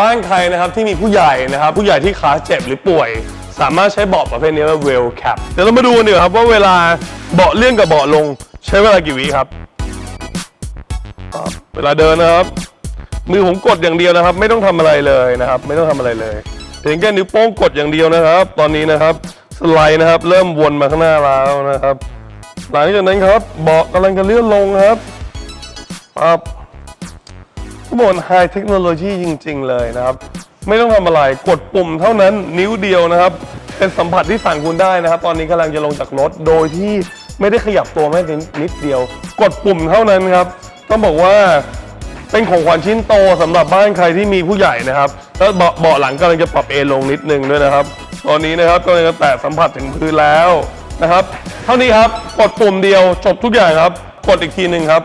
บ้านใครนะครับที่มีผู้ใหญ่นะครับ ผู้ใหญ่ที่ขาเจ็บหรือป่วย สามารถใช้เบาะประเภทนี้ว่า well cap เดี๋ยวเรามาดูกันดีกว่าครับว่าเวลาเบาะเลื่อนกับเบาะลง ใช้เวลากี่วิครับ เวลาเดินนะครับ มือผมกดอย่างเดียวนะครับ ไม่ต้องทำอะไรเลยนะครับ ไม่ต้องทำอะไรเลยเพียงแค่นิ้วโป้งกดอย่างเดียวนะครับ ตอนนี้นะครับสไลด์นะครับ เริ่มวนมาข้างหน้าแล้วนะครับ หลังจากนั้นครับเบาะกำลังจะเลื่อนลงครับปั๊บ ทุกคนไฮเทคโนโลยีจริง ๆ เลยนะครับ ไม่ต้องทำอะไรกดปุ่มเท่านั้นนิ้วเดียวนะครับ เป็นสัมผัสที่สั่งคุณได้นะครับ ตอนนี้กำลังจะลงจากรถโดยที่ไม่ได้ขยับตัวแม้แต่นิดเดียว กดปุ่มเท่านั้นครับ ต้องบอกว่าเป็นของขวัญชิ้นโตสำหรับบ้านใครที่มีผู้ใหญ่นะครับแล้วเบาะเบาะหลังกำลังจะปรับเอนลงนิดนึงด้วยนะครับ ตอนนี้นะครับกำลังจะแตะสัมผัสถึงพื้นแล้วนะครับ เท่านี้ครับกดปุ่มเดียวจบทุกอย่างครับ กดอีกทีหนึ่งครับ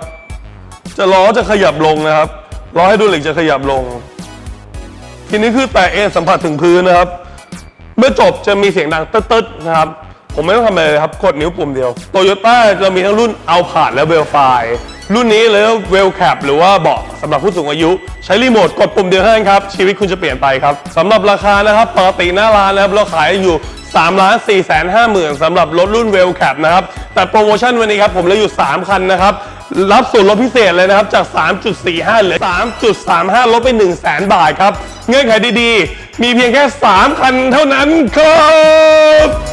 จะล้อจะขยับลงนะครับ ล้อให้ดูเหล็กจะขยับลง ทีนี้คือแตะเอนสัมผัสถึงพื้นนะครับ เมื่อจบจะมีเสียงดังตึ๊ดๆนะครับ ผมไม่ต้องทำอะไรเลยครับกดนิ้วปุ่มเดียวโตโยต้าจะมีทั้งรุ่นเอาผ่านและเวลไฟรุ่นนี้เลยเวลแคปหรือว่าเบาะสำหรับผู้สูงอายุ ใช้รีโมทกดปุ่มเดียวเท่านั้นครับ ชีวิตคุณจะเปลี่ยนไปครับสำหรับราคานะครับปกติหน้าร้านนะครับเราขายอยู่3ล้าน4แสน5หมื่นสำหรับรถรุ่นเวลแคปนะครับ แต่โปรโมชั่นวันนี้ครับ ผมเหลืออยู่ 3 คันนะครับ รับส่วนลดพิเศษเลยนะครับ จาก 3.45เหลือ 3.35 ลดไป 1 0 0 0 0แสนบาทครับ เงื่อนไขดีๆ มีเพียงแค่ 3 คันเท่านั้นครับ